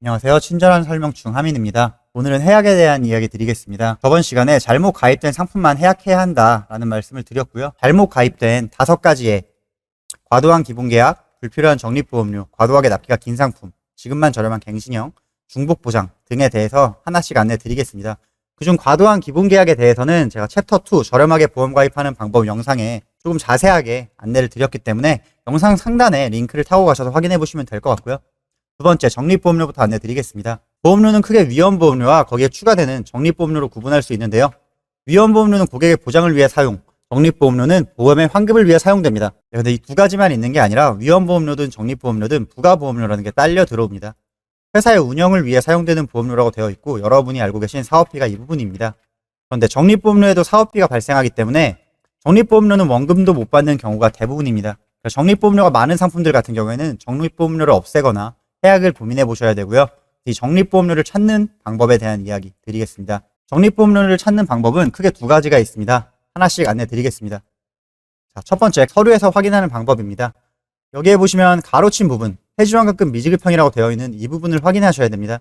안녕하세요. 친절한 설명 중하민입니다. 오늘은 해약에 대한 이야기 드리겠습니다. 저번 시간에 잘못 가입된 상품만 해약해야 한다라는 말씀을 드렸고요. 잘못 가입된 다섯 가지의 과도한 기본계약, 불필요한 적립보험료, 과도하게 납기가 긴 상품, 지금만 저렴한 갱신형, 중복 보장 등에 대해서 하나씩 안내 드리겠습니다. 그중 과도한 기본 계약에 대해서는 제가 챕터 2 저렴하게 보험 가입하는 방법 영상에 조금 자세하게 안내를 드렸기 때문에 영상 상단에 링크를 타고 가셔서 확인해 보시면 될 것 같고요. 두 번째 적립보험료부터 안내 드리겠습니다. 보험료는 크게 위험보험료와 거기에 추가되는 적립보험료로 구분할 수 있는데요. 위험보험료는 고객의 보장을 위해 사용, 적립보험료는 보험의 환급을 위해 사용됩니다. 그런데 이 두 가지만 있는 게 아니라 위험보험료든 적립보험료든 부가보험료라는 게 딸려 들어옵니다. 회사의 운영을 위해 사용되는 보험료라고 되어 있고 여러분이 알고 계신 사업비가 이 부분입니다. 그런데 적립보험료에도 사업비가 발생하기 때문에 적립보험료는 원금도 못 받는 경우가 대부분입니다. 적립보험료가 많은 상품들 같은 경우에는 적립보험료를 없애거나 해약을 고민해 보셔야 되고요. 이 적립보험료를 찾는 방법에 대한 이야기 드리겠습니다. 적립보험료를 찾는 방법은 크게 두 가지가 있습니다. 하나씩 안내 드리겠습니다. 자, 첫 번째, 서류에서 확인하는 방법입니다. 여기에 보시면 가로친 부분, 해지환급금 미지급형이라고 되어 있는 이 부분을 확인하셔야 됩니다.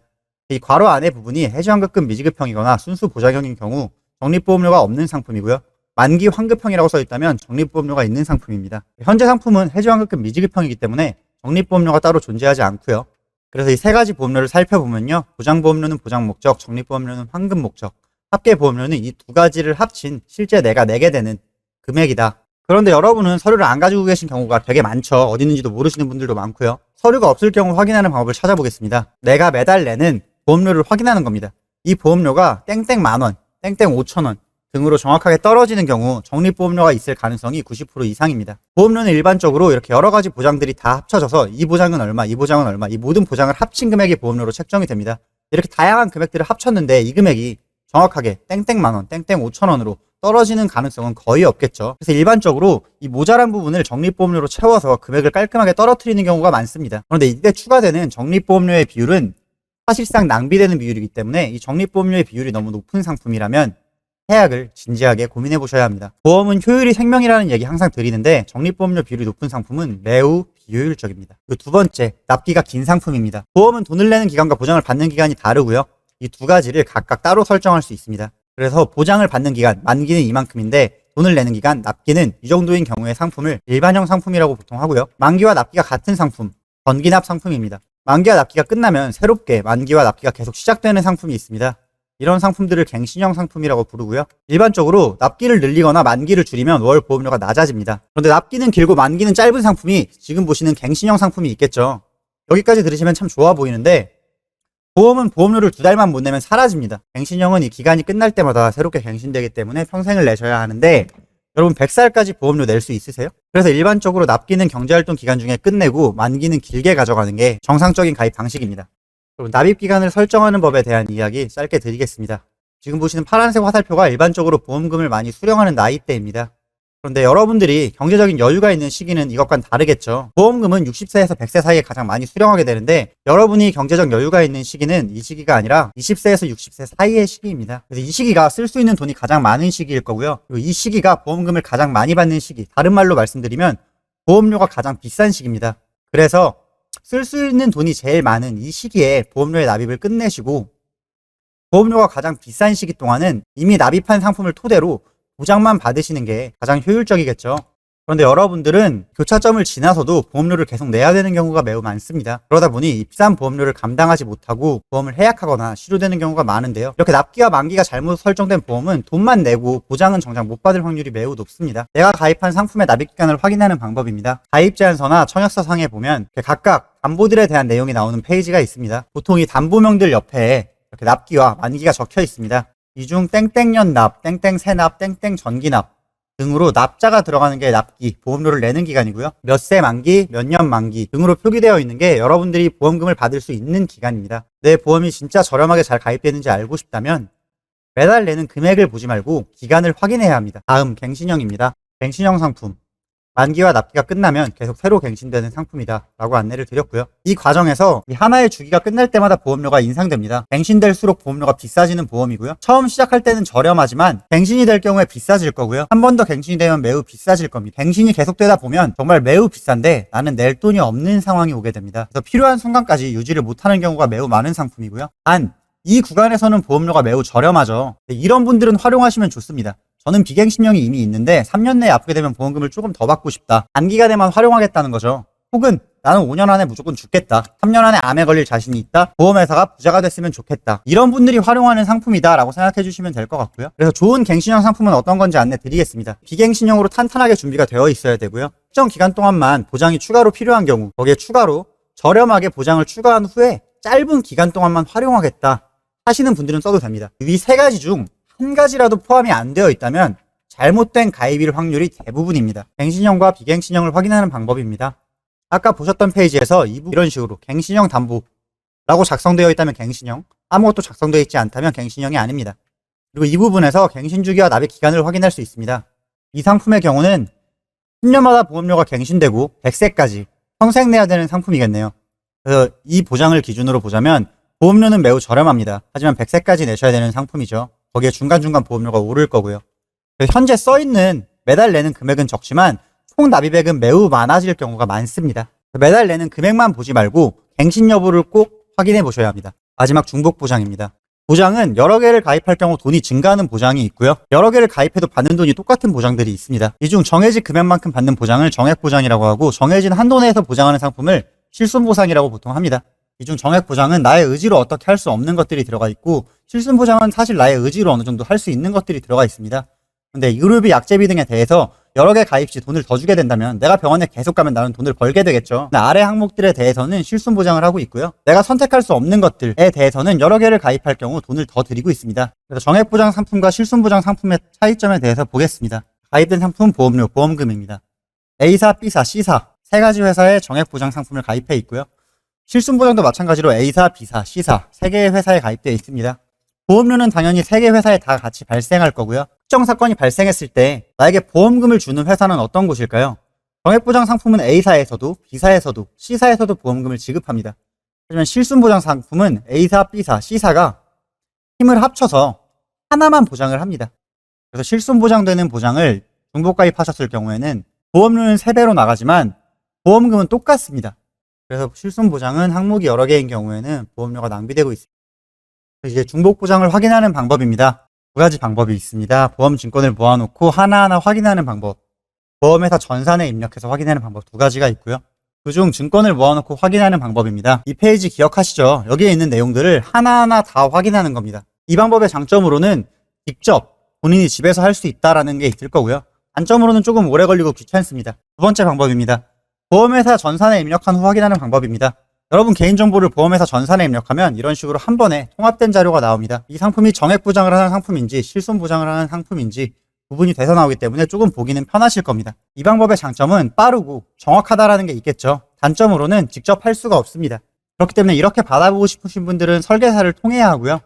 이 괄호 안에 부분이 해지환급금 미지급형이거나 순수 보장형인 경우 적립보험료가 없는 상품이고요. 만기 환급형이라고 써 있다면 적립보험료가 있는 상품입니다. 현재 상품은 해지환급금 미지급형이기 때문에 적립보험료가 따로 존재하지 않고요. 그래서 이 세 가지 보험료를 살펴보면요. 보장보험료는 보장 목적, 적립보험료는 환급 목적, 합계보험료는 이 두 가지를 합친 실제 내가 내게 되는 금액이다. 그런데 여러분은 서류를 안 가지고 계신 경우가 되게 많죠. 어디 있는지도 모르시는 분들도 많고요. 서류가 없을 경우 확인하는 방법을 찾아보겠습니다. 내가 매달 내는 보험료를 확인하는 겁니다. 이 보험료가 땡땡 만원, 땡땡 5천원 등으로 정확하게 떨어지는 경우 적립보험료가 있을 가능성이 90% 이상입니다. 보험료는 일반적으로 이렇게 여러 가지 보장들이 다 합쳐져서 이 보장은 얼마, 이 보장은 얼마, 이 모든 보장을 합친 금액이 보험료로 책정이 됩니다. 이렇게 다양한 금액들을 합쳤는데 이 금액이 정확하게 땡땡 만원, 땡땡 5천원으로 떨어지는 가능성은 거의 없겠죠. 그래서 일반적으로 이 모자란 부분을 적립보험료로 채워서 금액을 깔끔하게 떨어뜨리는 경우가 많습니다. 그런데 이때 추가되는 적립보험료의 비율은 사실상 낭비되는 비율이기 때문에 이 적립보험료의 비율이 너무 높은 상품이라면 해약을 진지하게 고민해 보셔야 합니다. 보험은 효율이 생명이라는 얘기 항상 드리는데 적립보험료 비율이 높은 상품은 매우 비효율적입니다. 그리고 두 번째, 납기가 긴 상품입니다. 보험은 돈을 내는 기간과 보장을 받는 기간이 다르고요. 이 두 가지를 각각 따로 설정할 수 있습니다. 그래서 보장을 받는 기간, 만기는 이만큼인데 돈을 내는 기간, 납기는 이 정도인 경우의 상품을 일반형 상품이라고 보통 하고요. 만기와 납기가 같은 상품, 전기납 상품입니다. 만기와 납기가 끝나면 새롭게 만기와 납기가 계속 시작되는 상품이 있습니다. 이런 상품들을 갱신형 상품이라고 부르고요. 일반적으로 납기를 늘리거나 만기를 줄이면 월 보험료가 낮아집니다. 그런데 납기는 길고 만기는 짧은 상품이 지금 보시는 갱신형 상품이 있겠죠. 여기까지 들으시면 참 좋아 보이는데 보험은 보험료를 두 달만 못 내면 사라집니다. 갱신형은 이 기간이 끝날 때마다 새롭게 갱신되기 때문에 평생을 내셔야 하는데 여러분 100살까지 보험료 낼 수 있으세요? 그래서 일반적으로 납기는 경제활동 기간 중에 끝내고 만기는 길게 가져가는 게 정상적인 가입 방식입니다. 그럼 납입 기간을 설정하는 법에 대한 이야기 짧게 드리겠습니다. 지금 보시는 파란색 화살표가 일반적으로 보험금을 많이 수령하는 나이대입니다. 그런데 여러분들이 경제적인 여유가 있는 시기는 이것과는 다르겠죠. 보험금은 60세에서 100세 사이에 가장 많이 수령하게 되는데 여러분이 경제적 여유가 있는 시기는 이 시기가 아니라 20세에서 60세 사이의 시기입니다. 그래서 이 시기가 쓸 수 있는 돈이 가장 많은 시기일 거고요. 그리고 이 시기가 보험금을 가장 많이 받는 시기. 다른 말로 말씀드리면 보험료가 가장 비싼 시기입니다. 그래서 쓸 수 있는 돈이 제일 많은 이 시기에 보험료의 납입을 끝내시고 보험료가 가장 비싼 시기 동안은 이미 납입한 상품을 토대로 보장만 받으시는 게 가장 효율적이겠죠. 그런데 여러분들은 교차점을 지나서도 보험료를 계속 내야 되는 경우가 매우 많습니다. 그러다 보니 비싼 보험료를 감당하지 못하고 보험을 해약하거나 실효되는 경우가 많은데요. 이렇게 납기와 만기가 잘못 설정된 보험은 돈만 내고 보장은 정작 못 받을 확률이 매우 높습니다. 내가 가입한 상품의 납입 기간을 확인하는 방법입니다. 가입 제안서나 청약서 상에 보면 각각 담보들에 대한 내용이 나오는 페이지가 있습니다. 보통 이 담보명들 옆에 이렇게 납기와 만기가 적혀 있습니다. 이중 땡땡년 납, 땡땡 세납, 땡땡 전기납 등으로 납자가 들어가는 게 납기, 보험료를 내는 기간이고요. 몇 세 만기, 몇 년 만기 등으로 표기되어 있는 게 여러분들이 보험금을 받을 수 있는 기간입니다. 내 보험이 진짜 저렴하게 잘 가입되는지 알고 싶다면 매달 내는 금액을 보지 말고 기간을 확인해야 합니다. 다음 갱신형입니다. 갱신형 상품. 만기와 납기가 끝나면 계속 새로 갱신되는 상품이다 라고 안내를 드렸고요. 이 과정에서 이 하나의 주기가 끝날 때마다 보험료가 인상됩니다. 갱신될수록 보험료가 비싸지는 보험이고요. 처음 시작할 때는 저렴하지만 갱신이 될 경우에 비싸질 거고요. 한 번 더 갱신이 되면 매우 비싸질 겁니다. 갱신이 계속되다 보면 정말 매우 비싼데 나는 낼 돈이 없는 상황이 오게 됩니다. 그래서 필요한 순간까지 유지를 못하는 경우가 매우 많은 상품이고요. 단, 이 구간에서는 보험료가 매우 저렴하죠. 이런 분들은 활용하시면 좋습니다. 저는 비갱신형이 이미 있는데 3년 내에 아프게 되면 보험금을 조금 더 받고 싶다. 단기간에만 활용하겠다는 거죠. 혹은 나는 5년 안에 무조건 죽겠다. 3년 안에 암에 걸릴 자신이 있다. 보험회사가 부자가 됐으면 좋겠다. 이런 분들이 활용하는 상품이다라고 생각해 주시면 될 것 같고요. 그래서 좋은 갱신형 상품은 어떤 건지 안내 드리겠습니다. 비갱신형으로 탄탄하게 준비가 되어 있어야 되고요. 특정 기간 동안만 보장이 추가로 필요한 경우 거기에 추가로 저렴하게 보장을 추가한 후에 짧은 기간 동안만 활용하겠다 하시는 분들은 써도 됩니다. 이 세 가지 중 한 가지라도 포함이 안 되어 있다면 잘못된 가입일 확률이 대부분입니다. 갱신형과 비갱신형을 확인하는 방법입니다. 아까 보셨던 페이지에서 이런 식으로 갱신형 담보라고 작성되어 있다면 갱신형, 아무것도 작성되어 있지 않다면 갱신형이 아닙니다. 그리고 이 부분에서 갱신 주기와 납입 기간을 확인할 수 있습니다. 이 상품의 경우는 10년마다 보험료가 갱신되고 100세까지 평생 내야 되는 상품이겠네요. 그래서 이 보장을 기준으로 보자면 보험료는 매우 저렴합니다. 하지만 100세까지 내셔야 되는 상품이죠. 거기에 중간중간 보험료가 오를 거고요. 현재 써 있는 매달 내는 금액은 적지만 총 납입액은 매우 많아질 경우가 많습니다. 매달 내는 금액만 보지 말고 갱신 여부를 꼭 확인해 보셔야 합니다. 마지막 중복 보장입니다. 보장은 여러 개를 가입할 경우 돈이 증가하는 보장이 있고요. 여러 개를 가입해도 받는 돈이 똑같은 보장들이 있습니다. 이 중 정해진 금액만큼 받는 보장을 정액 보장이라고 하고 정해진 한도 내에서 보장하는 상품을 실손 보상이라고 보통 합니다. 이 중 정액 보장은 나의 의지로 어떻게 할 수 없는 것들이 들어가 있고 실손 보장은 사실 나의 의지로 어느 정도 할 수 있는 것들이 들어가 있습니다. 근데 의료비, 약제비 등에 대해서 여러 개 가입 시 돈을 더 주게 된다면 내가 병원에 계속 가면 나는 돈을 벌게 되겠죠. 아래 항목들에 대해서는 실손 보장을 하고 있고요. 내가 선택할 수 없는 것들에 대해서는 여러 개를 가입할 경우 돈을 더 드리고 있습니다. 그래서 정액 보장 상품과 실손 보장 상품의 차이점에 대해서 보겠습니다. 가입된 상품 보험료, 보험금입니다. A사, B사, C사 세 가지 회사의 정액 보장 상품을 가입해 있고요. 실손 보장도 마찬가지로 A사, B사, C사 세 개의 회사에 가입되어 있습니다. 보험료는 당연히 세 개 회사에 다 같이 발생할 거고요. 특정 사건이 발생했을 때 나에게 보험금을 주는 회사는 어떤 곳일까요? 정액보장 상품은 A사에서도 B사에서도 C사에서도 보험금을 지급합니다. 하지만 실손보장 상품은 A사, B사, C사가 힘을 합쳐서 하나만 보장을 합니다. 그래서 실손보장되는 보장을 중복 가입하셨을 경우에는 보험료는 3배로 나가지만 보험금은 똑같습니다. 그래서 실손보장은 항목이 여러 개인 경우에는 보험료가 낭비되고 있습니다. 이제 중복 보장을 확인하는 방법입니다. 두 가지 방법이 있습니다. 보험 증권을 모아놓고 하나하나 확인하는 방법. 보험회사 전산에 입력해서 확인하는 방법 두 가지가 있고요. 그중 증권을 모아놓고 확인하는 방법입니다. 이 페이지 기억하시죠? 여기에 있는 내용들을 하나하나 다 확인하는 겁니다. 이 방법의 장점으로는 직접 본인이 집에서 할 수 있다라는 게 있을 거고요. 단점으로는 조금 오래 걸리고 귀찮습니다. 두 번째 방법입니다. 보험회사 전산에 입력한 후 확인하는 방법입니다. 여러분 개인정보를 보험회사 전산에 입력하면 이런 식으로 한 번에 통합된 자료가 나옵니다. 이 상품이 정액 보장을 하는 상품인지 실손 보장을 하는 상품인지 구분이 돼서 나오기 때문에 조금 보기는 편하실 겁니다. 이 방법의 장점은 빠르고 정확하다라는 게 있겠죠. 단점으로는 직접 할 수가 없습니다. 그렇기 때문에 이렇게 받아보고 싶으신 분들은 설계사를 통해야 하고요.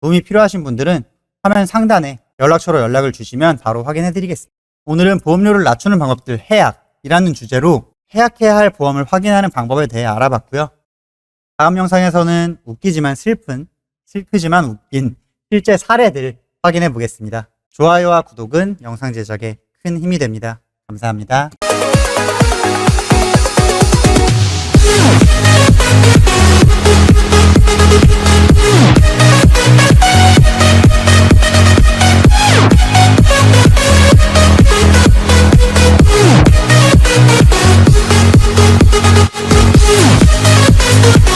도움이 필요하신 분들은 화면 상단에 연락처로 연락을 주시면 바로 확인해 드리겠습니다. 오늘은 보험료를 낮추는 방법들 해약이라는 주제로 해약해야 할 보험을 확인하는 방법에 대해 알아봤고요. 다음 영상에서는 웃기지만 슬픈, 슬프지만 웃긴 실제 사례들 확인해 보겠습니다. 좋아요와 구독은 영상 제작에 큰 힘이 됩니다. 감사합니다.